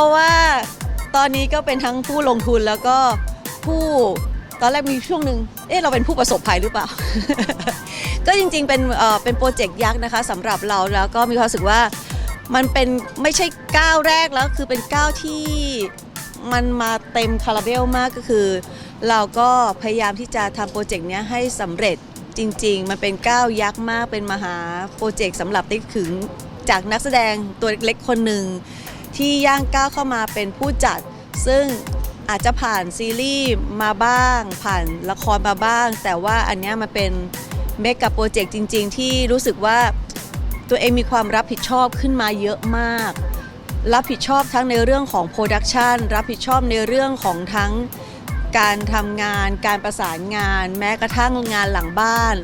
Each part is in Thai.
เพราะว่าตอนนี้ก็เป็นทั้งผู้ลงทุนแล้วก็ผู้ตอนแรกมีช่วงหนึ่งเอ๊ะเราเป็นผู้ประสบภัยหรือเปล่า ก็จริงๆ เป็นเอ่อเป็นโปรเจกต์ยักษ์นะคะสำหรับเราแล้วก็มีความรู้สึกว่ามันเป็นไม่ใช่ก้าวแรกแล้วคือเป็นก้าวที่มันมาเต็มคาราเบลมากก็คือ เราก็พยายามที่จะทำโปรเจกต์เนี้ยให้สำเร็จจริง ๆ มันเป็นก้าวยักษ์มากเป็นมหาโปรเจกต์สำหรับติ๊กถึงจากนักแสดงตัวเล็กๆคนหนึ่ง ที่ย่างก้าวเข้ามาเป็นผู้จัด ซึ่งอาจจะผ่านซีรีส์มาบ้าง ผ่านละครมาบ้าง แต่ว่าอันนี้มันเป็นเมกะโปรเจกต์จริง ๆ ที่รู้สึกว่าตัวเองมีความรับผิดชอบขึ้นมาเยอะมาก รับผิดชอบทั้งในเรื่องของโปรดักชันรับผิดชอบในเรื่องของทั้งการทำงาน การประสานงาน แม้กระทั่งงานหลังบ้าน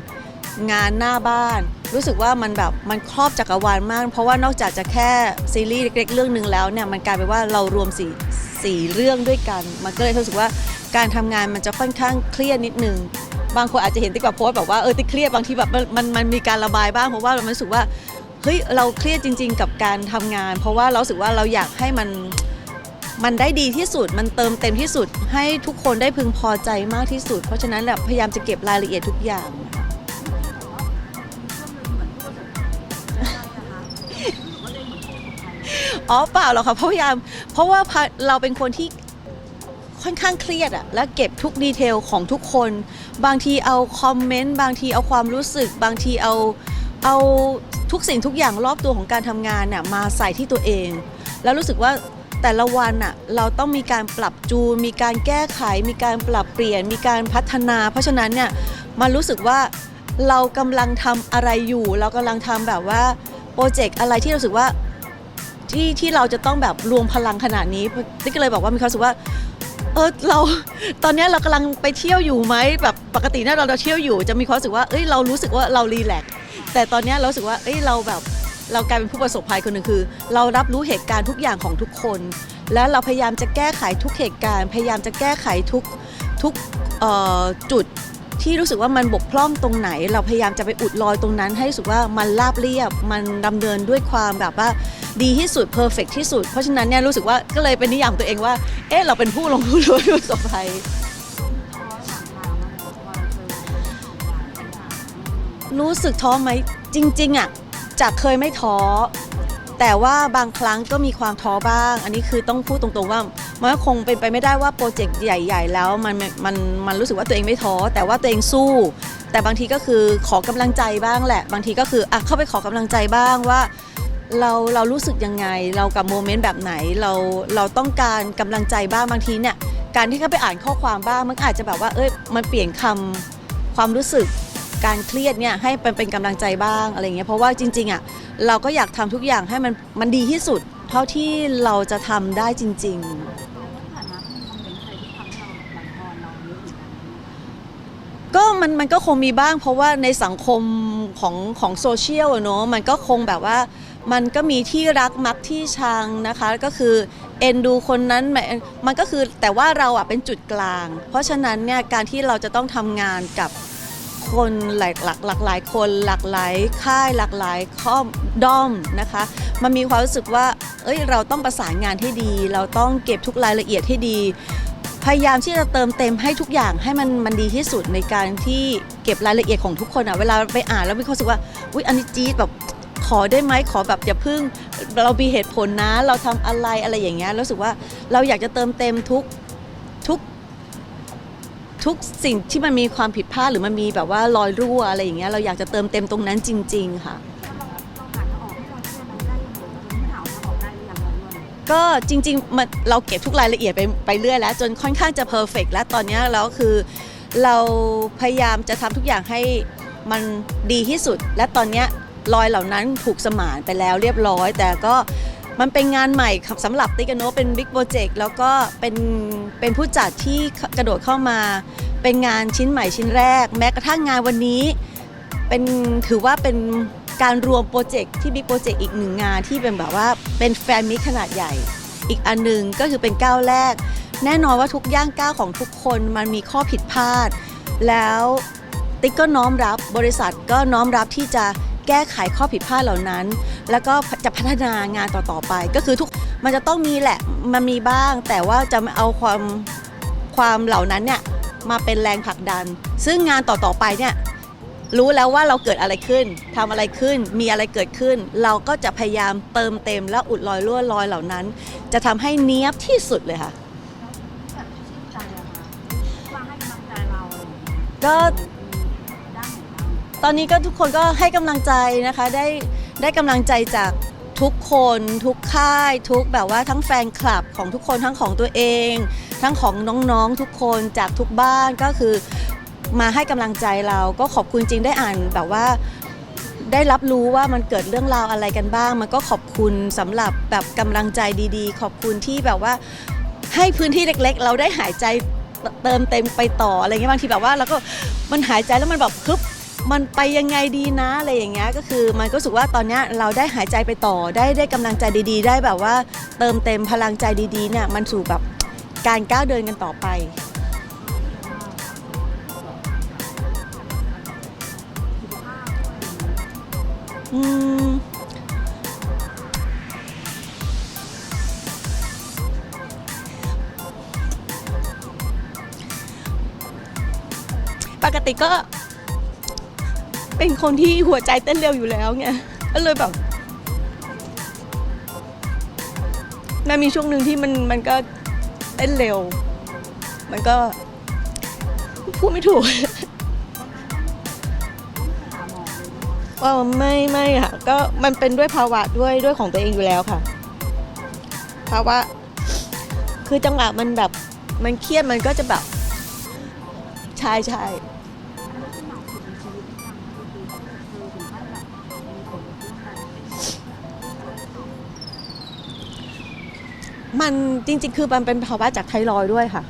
งานหน้าบ้าน รู้สึกว่ามันแบบมันครอบจักรวาลมาก เพราะว่านอกจากจะแค่ซีรีส์เล็กๆเรื่องหนึ่งแล้วเนี่ยมันกลายเป็นว่าเรารวมสี่สี่เรื่องด้วยกัน มันก็เลยรู้สึกว่าการทำงานมันจะค่อนข้างเครียดนิดนึงบางคนอาจจะเห็นติ๊กแบบโพสแบบว่าเออติ๊กเครียดบางทีแบบมันมันมันมีการระบายบ้างเพราะว่าเรารู้สึกว่าเฮ้ยเราเครียดจริง ๆ กับการทำงาน เพราะว่าเราสึกว่าเราอยากให้มันมันได้ดีที่สุด มันเติมเต็มที่สุด ให้ทุกคนได้พึงพอใจมากที่สุด เพราะฉะนั้นแบบพยายามจะเก็บรายละเอียดทุกอย่าง อ๋อเปล่าหรอกค่ะเพราะพยายามเพราะว่าพะเราเป็นคนที่ค่อนข้างเครียดอะและเก็บทุกดีเทลของทุกคน บางทีเอาคอมเมนต์บางทีเอาความรู้สึก บางทีเอาเอาทุกสิ่งทุกอย่างรอบตัวของการทำงานน่ะมาใส่ที่ตัวเอง แล้วรู้สึกว่าแต่ละวันน่ะเราต้องมีการปรับจูน มีการแก้ไข มีการปรับเปลี่ยน มีการพัฒนา เพราะฉะนั้นเนี่ยมันรู้สึกว่าเรากำลังทำอะไรอยู่ เรากำลังทำแบบว่าโปรเจกต์อะไรที่รู้สึกว่า ที่ที่เราจะต้องแบบรวมพลังขนาดนี้ติ๊กก็เลยบอกว่ามีความรู้สึกว่าเออเราตอนนี้เรากำลังไปเที่ยวอยู่ไหมแบบปกติเนี่ยเราเราเที่ยวอยู่จะมีความรู้สึกว่าเอ้ยเรารู้สึกว่าเรารีแลกซ์แต่ตอนนี้เราสึกว่าเอ้ยเราแบบเรากลายเป็นผู้ประสบภัยคนหนึ่งคือ เรารับรู้เหตุการณ์ทุกอย่างของทุกคน แล้วเราพยายามจะแก้ไขทุกเหตุการณ์ พยายามจะแก้ไขทุกทุกจุด ที่รู้สึกว่ามันบกพร่องตรงไหน เราพยายามจะไปอุดรอยตรงนั้น ให้รู้สึกว่ามันราบเรียบ มันดำเนินด้วยความแบบว่าดีที่สุดเพอร์เฟกที่สุด เพราะฉะนั้นเนี่ยรู้สึกว่าก็เลยเป็นนิยามตัวเองว่า เอ๊ะเราเป็นผู้ลงทุนหรือว่าผู้ประสบภัยรู้สึกท้อไหมจริง ๆอะจากเคยไม่ท้อ แต่ว่าบางครั้งก็มีความท้อบ้าง อันนี้คือต้องพูดตรงๆว่ามันก็คงเป็นไปไม่ได้ว่าโปรเจกต์ใหญ่ ๆ แล้วมันมันมันรู้สึกว่าตัวเองไม่ท้อแต่ว่าตัวเองสู้ แต่บางทีก็คือขอกำลังใจบ้างแหละ บางทีก็คืออะเข้าไปขอกำลังใจบ้างว่า เราเรารู้สึกยังไง เรากับโมเมนต์แบบไหนเราเราต้องการกำลังใจบ้างบางทีเนี่ยการที่เข้าไปอ่านข้อความบ้างมันอาจจะแบบว่าเอ้ยมันเปลี่ยนคำความรู้สึก การเครียดเนี่ยให้เป็นเป็นกำลังใจบ้างอะไรเงี้ยเพราะว่าจริงๆอะเราก็อยากทำทุกอย่างให้มันมันดีที่สุด เท่าที่เราจะทำได้จริง ๆ ก็มันมันก็คงมีบ้างเพราะว่าในสังคมของของโซเชียลอะเนอะมันก็คงแบบว่ามันก็มีที่รักมักที่ชังนะคะ ก็คือเอ็นดูคนนั้นมันมันก็คือแต่ว่าเราอะเป็นจุดกลาง เพราะฉะนั้นเนี่ยการที่เราจะต้องทำงานกับ คนหลายหลากหลากหลายคนหลากหลายค่ายหลากหลายข้อด้อมนะคะ มันมีความรู้สึกว่าเอ้ยเราต้องประสานงานให้ดี เราต้องเก็บทุกรายละเอียดให้ดี พยายามที่จะเติมเต็มให้ทุกอย่างให้มันมันดีที่สุดในการที่เก็บรายละเอียดของทุกคนอะเวลาไปอ่านแล้วมีความรู้สึกว่าอุ๊ยอันนี้จี๊ดแบบขอได้ไหมขอแบบอย่าพึ่ง เรามีเหตุผลนะ เราทำอะไรอะไรอย่างเงี้ยรู้สึกว่าเราอยากจะเติมเต็มทุกทุก ทุกสิ่งที่มันมีความผิดพลาดหรือมันมีแบบว่ารอยรั่วอะไรอย่างเงี้ยเราอยากจะเติมเต็มตรงนั้นจริง ๆ ค่ะ ก็จริงๆมันเราเก็บทุกรายละเอียดไปไปเรื่อยแล้ว จนค่อนข้างจะเพอร์เฟกแล้วตอนเนี้ยแล้วคือ เราพยายามจะทำทุกอย่างให้มันดีที่สุด และตอนเนี้ยรอยเหล่านั้นถูกสมานไปแล้วเรียบร้อย แต่ก็ มันเป็นงานใหม่ครับสำหรับติกโนเป็นบิ๊กโปรเจกต์แล้วก็เป็นเป็นผู้จัดที่กระโดดเข้ามา เป็นงานชิ้นใหม่ชิ้นแรก แม้กระทั่งงานวันนี้ เป็นถือว่าเป็นการรวมโปรเจกต์ที่บิ๊กโปรเจกต์อีกหนึ่งงานที่เป็นแบบว่าเป็นแฟนมิตขนาดใหญ่ อีกอันหนึ่งก็คือเป็นก้าวแรก แน่นอนว่าทุกย่างก้าวของทุกคนมันมีข้อผิดพลาด แล้วติ๊กก็น้อมรับบริษัทก็น้อมรับที่จะ แก้ไขข้อผิดพลาดเหล่านั้น แล้วก็จะพัฒนางานต่อๆไป ก็คือทุกมันจะต้องมีแหละมันมีบ้าง แต่ว่าจะเอาความความเหล่านั้นเนี่ยมาเป็นแรงผลักดัน ซึ่งงานต่อๆไปเนี่ยรู้แล้วว่าเราเกิดอะไรขึ้นทำอะไรขึ้น มีอะไรเกิดขึ้น เราก็จะพยายามเติมเต็มและอุดรอยรั่วรอยเหล่านั้น จะทำให้เนี้ยบที่สุดเลยค่ะแบบชื่นใจอะค่ะมาให้ก ตอนนี้ก็ทุกคนก็ให้กำลังใจนะคะ ได้ได้กำลังใจจากทุกคนทุกค่าย ทุกแบบว่าทั้งแฟนคลับของทุกคนทั้งของตัวเอง ทั้งของน้องๆทุกคนจากทุกบ้านก็คือมาให้กำลังใจเราก็ขอบคุณจริงได้อ่านแบบว่าได้รับรู้ว่ามันเกิดเรื่องราวอะไรกันบ้าง มันก็ขอบคุณสำหรับแบบกำลังใจดีๆ ขอบคุณที่แบบว่าให้พื้นที่เล็กๆ เราได้หายใจเติมเต็มไปต่ออะไรเงี้ยบางทีแบบว่าเราก็มันหายใจแล้วมันแบบฮึบ มันไปยังไงดีนะอะไรอย่างเงี้ยก็คือมันก็รู้สึกว่าตอนเนี้ยเราได้หายใจไปต่อได้ได้กำลังใจดีๆ ได้แบบว่าเติมเต็มพลังใจดีๆเนี่ยมันสู่แบบการก้าวเดินกันต่อไป อืม ปกติก็ เป็นคนที่หัวใจเต้นเร็วอยู่แล้วไงก็เลยแบบมันมีช่วงหนึ่งที่มันมันก็เต้นเร็ว มันก็ พูดไม่ถูกว่าไม่ไม่ค่ะ ก็มันเป็นด้วยภาวะด้วยด้วยของตัวเองอยู่แล้วค่ะ ภาวะ คือจังหวะมันแบบ มันเครียดมันก็จะแบบ ใช่ใช่ มันจริง ๆ คือมันเป็นภาวะจากไทรอยด์ด้วยค่ะ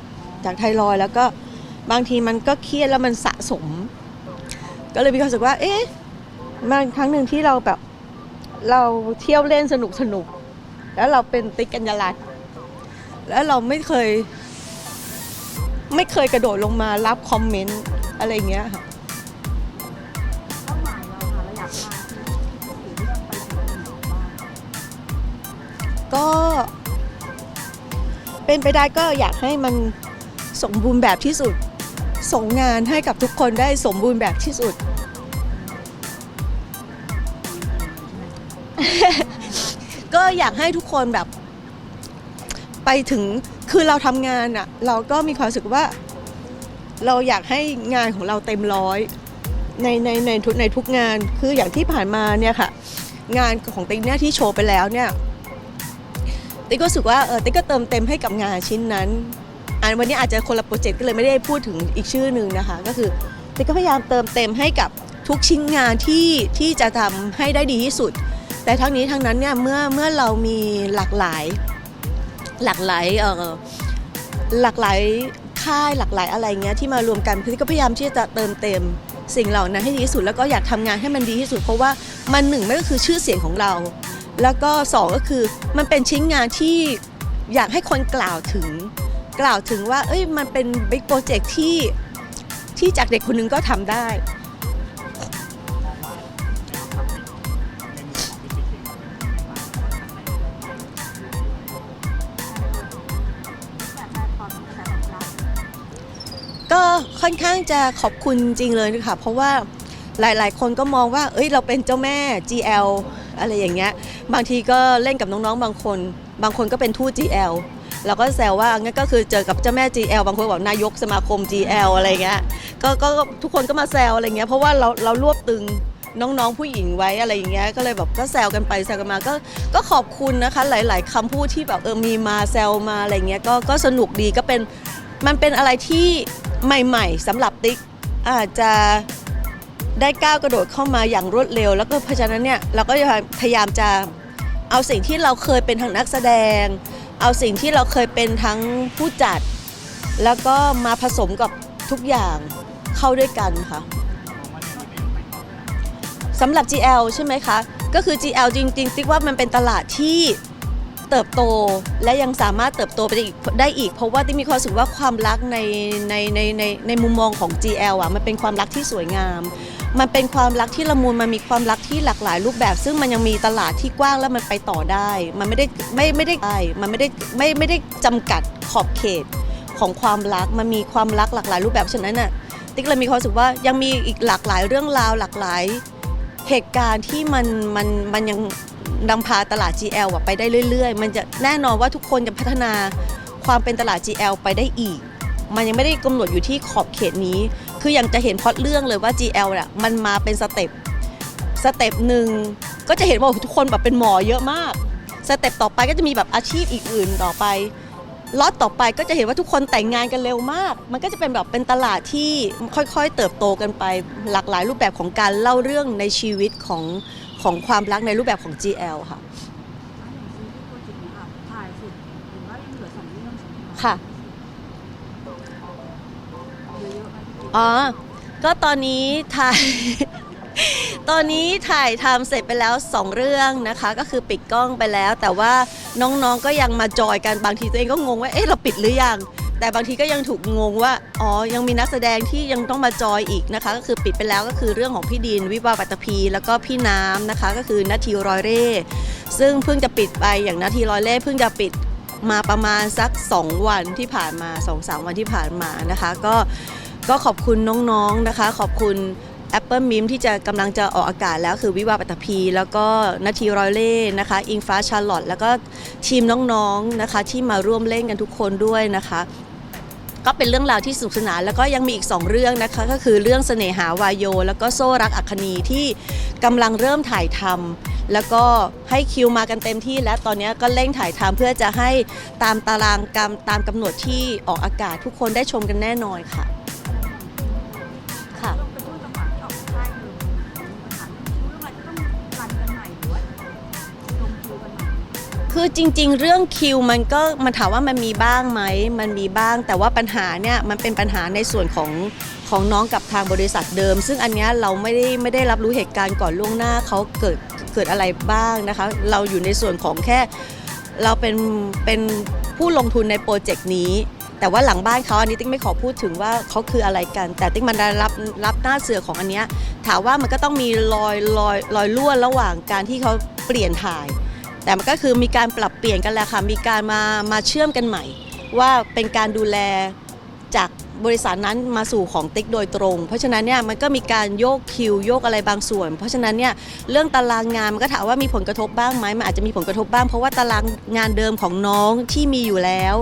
จากไทรอยด์แล้วก็บางทีมันก็เครียดแล้วมันสะสม ก็เลยมีความรู้สึกว่า เอ๊ะมันครั้งหนึ่งที่เราแบบ เราเที่ยวเล่นสนุกสนุกแล้วเราเป็นติ๊กกัญญาลัตแล้วเราไม่เคย ไม่เคยกระโดดลงมารับคอมเมนต์อะไรเงี้ยค่ะกพาที่ที่ เรื่องไปถึงไหนบ้างก็เป็นไปได้ก็อยากให้มันสมบูรณ์แบบที่สุด ส่งงานให้กับทุกคนได้สมบูรณ์แบบที่สุด ก็อยากให้ทุกคนแบบ ไปถึงคือเราทำงานอะเราก็มีความรู้สึกว่า เราอยากให้งานของเราเต็มร้อยในในในทุกในทุกงานคืออย่างที่ผ่านมาเนี่ยค่ะ งานของติ๊กเนี่ยที่โชว์ไปแล้วเนี่ย ติ๊กก็รู้สึกว่าเออติ๊กก็เติมเต็มให้กับงานชิ้นนั้นอันวันนี้อาจจะคนละโปรเจกต์ก็เลยไม่ได้พูดถึงอีกชื่อหนึ่งนะคะ ก็คือติ๊กก็พยายามเติมเต็มให้กับทุกชิ้นงานที่ที่จะทำให้ได้ดีที่สุด แต่ทั้งนี้ทั้งนั้นเนี่ยเมื่อเมื่อเรามีหลากหลายหลากหลายเออหลากหลายค่ายหลากหลายอะไรเงี้ยที่มารวมกันพี่ก็พยายามที่จะเติมเต็มสิ่งเหล่านั้นให้ดีที่สุดแล้วก็อยากทำงานให้มันดีที่สุด เพราะว่ามันหนึ่งไม่ก็คือชื่อเสียงของเรา แล้วก็สองก็คือมันเป็นชิ้นงานที่อยากให้คนกล่าวถึง กล่าวถึงว่า เอ้ยมันเป็นบิ๊กโปรเจกต์ที่ที่จากเด็กคนหนึงก็ทำได้อยาได้ก็ค่อนข้างจะขอบคุณจริงเลยนะคะเพราะว่าหลายๆ คนก็มองว่า เอ้ยเราเป็นเจ้าแม่ GL อะไรอย่างเงี้ย บางทีก็เล่นกับน้องๆ บางคน บางคนก็เป็นทูต GL เราก็แซวว่างั้นก็คือเจอกับเจ้าแม่ GL บางคนบอกนายกสมาคม GL อะไรเงี้ยก็ก็ทุกคนก็มาแซวอะไรเงี้ยเพราะว่าเราเรารวบตึงน้องๆ ผู้หญิงไว้อะไรอย่างเงี้ยก็เลยแบบก็แซวกันไปแซวกันมาก็ก็ขอบคุณนะคะ หลาย ๆคำพูดที่แบบเออมีมาแซวมาอะไรเงี้ยก็ก็สนุกดีก็เป็นมันเป็นอะไรที่ใหม่ ๆสำหรับติ๊กอาจจะ ได้ก้าวกระโดดเข้ามาอย่างรวดเร็ว แล้วก็เพราะฉะนั้นเนี่ยเราก็จะพยายามจะเอาสิ่งที่เราเคยเป็นทั้งนักแสดง เอาสิ่งที่เราเคยเป็นทั้งผู้จัด แล้วก็มาผสมกับทุกอย่างเข้าด้วยกันค่ะสำหรับ GL ใช่ไหมคะ ก็คือ GL จริงๆติ๊กว่ามันเป็นตลาดที่เติบโตและยังสามารถเติบโตไปได้อีกได้อีกเพราะว่าติ๊กมีความรู้สึกว่าความรักในในในในในมุมมองของ GL อะมันเป็นความรักที่สวยงาม มันเป็นความรักที่ละมุนมันมีความรักที่หลากหลายรูปแบบ ซึ่งมันยังมีตลาดที่กว้างแล้วมันไปต่อได้ มันไม่ได้ไม่ไม่ได้ได้มันไม่ได้ไม่ไม่ได้จำกัดขอบเขตของความรักมันมีความรักหลากหลายรูปแบบฉะนั้นน่ะติ๊กเลยมีความรู้สึกว่ายังมีอีกหลากหลายเรื่องราวหลากหลายเหตุการณ์ที่มันมันมันยังนำพาตลาด GL อไปได้เรื่อย ๆ มันจะแน่นอนว่าทุกคนจะพัฒนาความเป็นตลาด GL ไปได้อีก มันยังไม่ได้กำหนดอยู่ที่ขอบเขตนี้ คืออย่างจะเห็นพอตเรื่องเลยว่า GL เนี่ยมันมาเป็นสเต็ปสเต็ปหนึ่งก็จะเห็นว่าทุกคนแบบเป็นหมอเยอะมาก สเต็ปต่อไปก็จะมีแบบอาชีพอีกอื่นต่อไปล็อตต่อไปก็จะเห็นว่าทุกคนแต่งงานกันเร็วมาก มันก็จะเป็นแบบเป็นตลาดที่ค่อยๆ เติบโตกันไปหลากหลายรูปแบบของการเล่าเรื่องในชีวิตของของความรักในรูปแบบของ GL ค่ะ ค่ะ อ๋อ ก็ตอนนี้ถ่าย ตอนนี้ถ่ายทำเสร็จไปแล้ว 2 เรื่องนะคะ ก็คือปิดกล้องไปแล้ว แต่ว่าน้องๆก็ยังมาจอยกันบางทีตัวเองก็งงว่าเอ๊ะเราปิดหรือยัง แต่บางทีก็ยังถูกงงว่าอ๋อยังมีนักแสดงที่ยังต้องมาจอยอีกนะคะ ก็คือปิดไปแล้วก็คือเรื่องของพี่ดินวิวาปัตตภีแล้วก็พี่น้ำนะคะ ก็คือนาทีรอยเร่ ซึ่งเพิ่งจะปิดไปอย่างนาทีรอยเร่เพิ่งจะปิดมาประมาณสัก 2 วันที่ผ่านมา 2-3 วันที่ผ่านมานะคะ ก็ ก็ขอบคุณน้องๆนะคะ ขอบคุณ Apple m i m ที่จะกำลังจะออกอากาศแล้วคือวิวาปัตตภี แล้วก็นาทีรอยเล่นะคะ อิงฟ้าชาร์ลอตแล้วก็ทีมน้องๆนะคะ ที่มาร่วมเล่นกันทุกคนด้วยนะคะ ก็เป็นเรื่องราวที่สนุกสนานแล้วก็ยังมีอีก 2 เรื่องนะคะ ก็คือเรื่องเสน่หาวายโย แล้วก็โซ่รักอัคคีที่กำลังเริ่มถ่ายทำแล้วก็ให้คิวมากันเต็มที่ และตอนนี้ก็เร่งถ่ายทำเพื่อจะให้ตามตารางกำตามกำหนดที่ออกอากาศทุกคนได้ชมกันแน่นอนค่ะ คือจริง ๆ เรื่องคิวมันก็มันถามว่ามันมีบ้างไหมมันมีบ้าง แต่ว่าปัญหาเนี่ยมันเป็นปัญหาในส่วนของของน้องกับทางบริษัทเดิม ซึ่งอันเนี้ยเราไม่ได้ไม่ได้รับรู้เหตุการณ์ก่อนล่วงหน้าเขาเกิดเกิดอะไรบ้างนะคะ เราอยู่ในส่วนของแค่เราเป็นเป็นผู้ลงทุนในโปรเจกต์นี้ แต่ว่าหลังบ้านเขาอันนี้ติ๊กไม่ขอพูดถึงว่าเขาคืออะไรกัน แต่ติ๊กมันได้รับรับหน้าเสือของอันเนี้ยถามว่ามันก็ต้องมีรอยรอยรอยรั่วระหว่างการที่เขาเปลี่ยนถ่าย แต่มันก็คือมีการปรับเปลี่ยนกันแหละค่ะ มีการมามาเชื่อมกันใหม่ ว่าเป็นการดูแลจากบริษัทนั้นมาสู่ของติ๊กโดยตรง เพราะฉะนั้นเนี่ยมันก็มีการโยกคิวโยกอะไรบางส่วน เพราะฉะนั้นเนี่ยเรื่องตารางงานมันก็ถามว่ามีผลกระทบบ้างไหมมันอาจจะมีผลกระทบบ้างเพราะว่าตารางงานเดิมของน้องที่มีอยู่แล้ว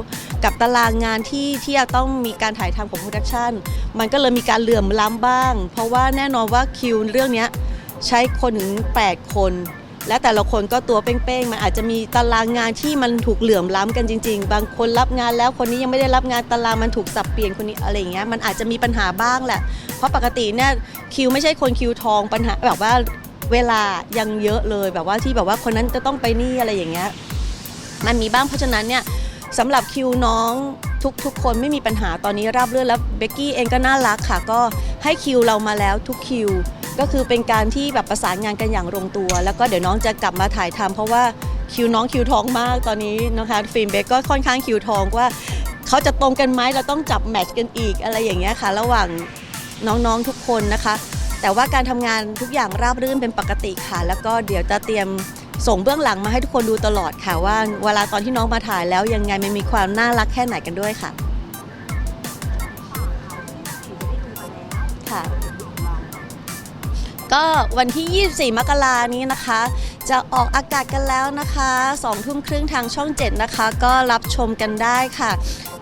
กับตารางงานที่ที่จะต้องมีการถ่ายทำของโปรดักชันมันก็เลยมีการเหลื่อมล้ำบ้าง เพราะว่าแน่นอนว่าคิวเรื่องนี้ใช้คนถึง 8 คน และแต่ละคนก็ตัวเป้งๆ มันอาจจะมีตารางงานที่มันถูกเหลื่อมล้ำกันจริง ๆ บางคนรับงานแล้วคนนี้ยังไม่ได้รับงานตารางมันถูกสับเปลี่ยนคนนี้อะไรอย่างเงี้ยมันอาจจะมีปัญหาบ้างแหละ เพราะปกติเนี่ยคิวไม่ใช่คนคิวทองปัญหาแบบว่าเวลายังเยอะเลยแบบว่าที่แบบว่าคนนั้นจะต้องไปนี่อะไรอย่างเงี้ยมันมีบ้างเพราะฉะนั้นเนี่ยสำหรับคิวน้องทุกทุกคนไม่มีปัญหาตอนนี้ราบเรื่นแล้วเบกกี้เองก็น่ารักค่ะ ก็ให้คิวเรามาแล้วทุกคิว ก็คือเป็นการที่แบบประสานงานกันอย่างลงตัว แล้วก็เดี๋ยวน้องจะกลับมาถ่ายทำเพราะว่าคิวน้องคิวท้องมากตอนนี้นะคะฟิล์มเบกก็ค่อนข้างคิวท้องว่าเขาจะตรงกันไหมเราต้องจับแมทช์กันอีกอะไรอย่างเงี้ยค่ะ ระหว่างน้องๆทุกคนนะคะ แต่ว่าการทำงานทุกอย่างราบรื่นเป็นปกติค่ะ แล้วก็เดี๋ยวจะเตรียมส่งเบื้องหลังมาให้ทุกคนดูตลอดค่ะ ว่าเวลาตอนที่น้องมาถ่ายแล้วยังไงมันมีความน่ารักแค่ไหนกันด้วยค่ะค่ะ ก็วันที่ 24 มกรานี้นะคะ จะออกอากาศกันแล้วนะคะ2ทุ่มครึ่งทางช่อง 7 นะคะ ก็รับชมกันได้ค่ะ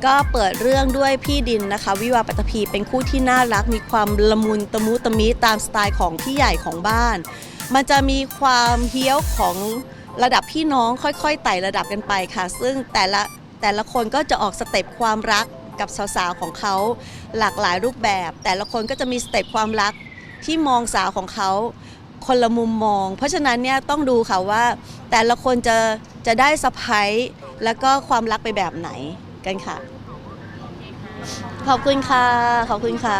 ก็เปิดเรื่องด้วยพี่ดินนะคะ วิวาห์ปัตภีเป็นคู่ที่น่ารักมีความละมุนตะมุตะมิตามสไตล์ของพี่ใหญ่ของบ้าน มันจะมีความเฮี้ยวของระดับพี่น้องค่อยๆไต่ระดับกันไปค่ะ ซึ่งแต่ละแต่ละคนก็จะออกสเต็ปความรักกับสาวๆของเขาหลากหลายรูปแบบ แต่ละคนก็จะมีสเต็ปความรัก ที่มองสาวของเขาคนละมุมมอง เพราะฉะนั้นเนี่ยต้องดูค่ะว่าแต่ละคนจะจะได้สะพ้ายแล้วก็ความรักไปแบบไหนกันค่ะ ขอบคุณค่ะ ขอบคุณค่ะ